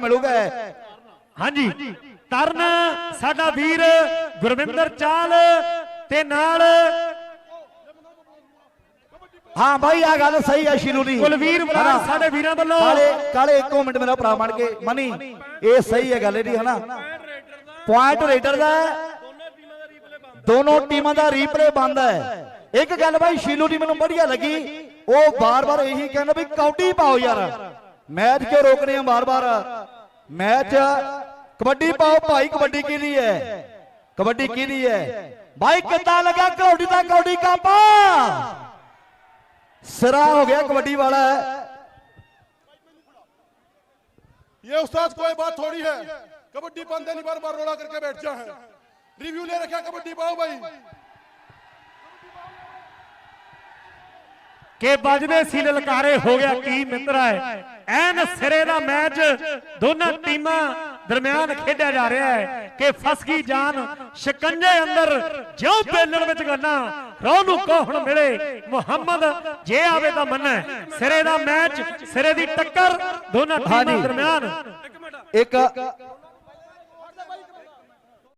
ਰੁਪਇਆ ਮਿਲੂਗਾ। ਹਾਂਜੀ। ਤਰਨ ਸਾਡਾ ਵੀਰ ਗੁਰਵਿੰਦਰ ਚਾਲ ਤੇ ਨਾਲ ਹਾਂ ਬਾਈ ਆ ਗੱਲ ਸਹੀ ਹੈ ਸ਼ੀਲੂ ਦੀ। ਕੁਲਵੀਰ ਹਨਾ? ਸਾਡੇ ਵੀਰਾਂ ਵੱਲੋਂ। ਕਾਲੇ ਕਾਲੇ ਇੱਕੋ ਮਿੰਟ ਮੇਰਾ ਭਰਾ ਬਣ ਕੇ। ਮਨੀ ਇਹ ਸਹੀ ਹੈ ਗੱਲ ਇਹਦੀ ਹਨਾ। ਪੁਆਇੰਟ ਰੇਡਰ ਦਾ। ਦੋਨੋਂ ਟੀਮਾਂ ਦਾ ਰੀਪਲੇ ਬੰਦ ਹੈ। ਇੱਕ ਗੱਲ ਬਾਈ ਸ਼ੀਲੂ ਦੀ ਮੈਨੂੰ ਵਧੀਆ ਲੱਗੀ। ਉਹ ਬਾਰ-ਬਾਰ ਇਹੀ ਕਹਿੰਦਾ ਵੀ ਕੌਡੀ ਪਾਓ ਯਾਰ। मैच क्यों रोक रहे हैं बार बार मैच कबड्डी पाओ भाई कबड्डी की नहीं है कबड्डी की नहीं है भाई कितना लगा कौड़ी का कौड़ी का पा सिरा हो गया कबड्डी वाला है ये उस्ताद कोई बात थोड़ी है कबड्डी पाते नहीं बार बार रोला करके बैठ जाए रिव्यू ले रखा कबड्डी पाओ भाई ਕਿ ਵੱਜਦੇ ਸੀ ਲਲਕਾਰੇ ਹੋ ਗਿਆ ਕੀ ਮਿੱਤਰਾ ਹੈ। ਐਨ ਸਿਰੇ ਦਾ ਮੈਚ ਦੋਨਾਂ ਟੀਮਾਂ ਦਰਮਿਆਨ ਖੇਡਿਆ ਜਾ ਰਿਹਾ ਹੈ ਕਿ ਫਸ ਗਈ ਜਾਨ ਸ਼ਿਕੰਜੇ ਅੰਦਰ ਜਿਉਂ ਬੇਲਣ ਵਿੱਚ ਗੰਨਾ ਰੋਹ ਨੂੰ ਕੋਹਣ ਮਿਲੇ ਮੁਹੰਮਦ ਜੇ ਆਵੇ ਤਾਂ ਮੰਨੈ। ਸਿਰੇ ਦਾ ਮੈਚ ਸਿਰੇ ਦੀ ਟੱਕਰ ਦੋਨਾਂ ਟੀਮਾਂ। ਦਰਮਿਆਨ। ਇੱਕ